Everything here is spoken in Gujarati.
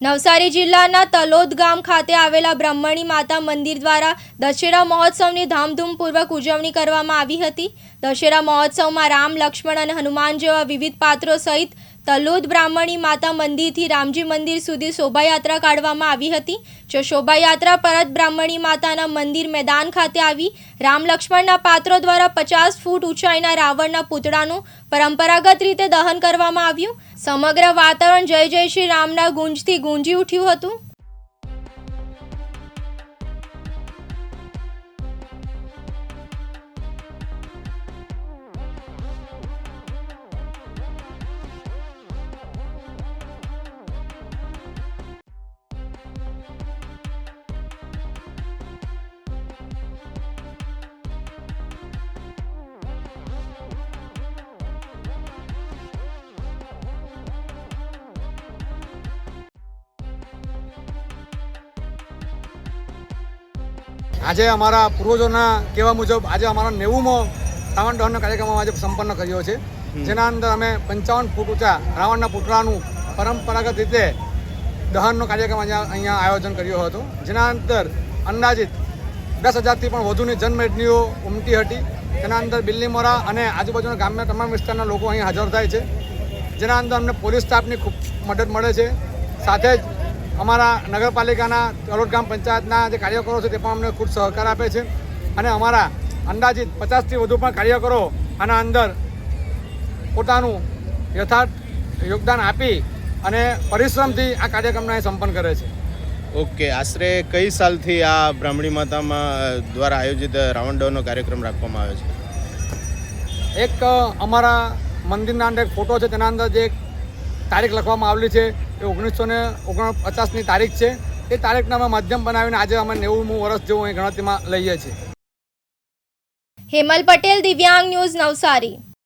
નવસારી જિલ્લાના તલોદ ગામ ખાતે આવેલા બ્રહ્મણી માતા મંદિર દ્વારા દશેરા મહોત્સવની ધામધૂમપૂર્વક ઉજવણી કરવામાં આવી હતી. દશેરા મહોત્સવમાં રામ, લક્ષ્મણ અને હનુમાન જેવા વિવિધ પાત્રો સહિત તલોદ બ્રાહ્મણી માતા મંદિરથી રામજી મંદિર સુધી શોભાયાત્રા કાઢવામાં આવી હતી. જો શોભાયાત્રા પરત બ્રાહ્મણી માતાના મંદિર મેદાન ખાતે આવી, રામ લક્ષ્મણના પાત્રો દ્વારા પચાસ ફૂટ ઊંચાઈના રાવણના પૂતળાનું પરંપરાગત રીતે દહન કરવામાં આવ્યું. સમગ્ર વાતાવરણ જય જય શ્રી રામના ગુંજથી ગુંજી ઉઠ્યું હતું. આજે અમારા પૂર્વજોના કહેવા મુજબ આજે અમારો નેવુંમો રાવણ દહનનો કાર્યક્રમ આજે સંપન્ન કર્યો છે. જેના અંદર અમે પંચાવન ફૂટ ઊંચા રાવણના પુતળાનું પરંપરાગત રીતે દહનનો કાર્યક્રમ અહીંયા અહીંયા આયોજન કર્યો હતો. જેના અંદર અંદાજિત દસ હજારથી પણ વધુની જનમેદનીઓ ઉમટી હતી. તેના અંદર બિલ્લીમોરા અને આજુબાજુના ગામના તમામ વિસ્તારના લોકો અહીં હાજર થાય છે. જેના અંદર અમને પોલીસ સ્ટાફની ખૂબ મદદ મળે છે. સાથે જ અમારા નગરપાલિકાના તલોદ ગામ પંચાયતના જે કાર્યકરો છે તે પણ અમને ખૂબ સહકાર આપે છે અને અમારા અંદાજિત પચાસથી વધુ પણ કાર્યકરો આના અંદર પોતાનું યથાર્થ યોગદાન આપી અને પરિશ્રમથી આ કાર્યક્રમને સંપન્ન કરે છે. ઓકે આશરે કઈ સાલથી આ બ્રાહ્મણી માતામાં દ્વારા આયોજિત રાવણડોનો કાર્યક્રમ રાખવામાં આવ્યો છે? એક અમારા મંદિરના અંદર એક ફોટો છે તેના અંદર જે તારીખ લખવામાં આવેલી છે. એ ઓગણીસો ને ઓગણપચાસની તારીખ છે. એ તારીખને અમે માધ્યમ બનાવીને આજે અમે નેવુંમું વર્ષ જેવું ગણતરીમાં લઈએ છીએ. હેમલ પટેલ, દિવ્યાંગ ન્યૂઝ નવસારી.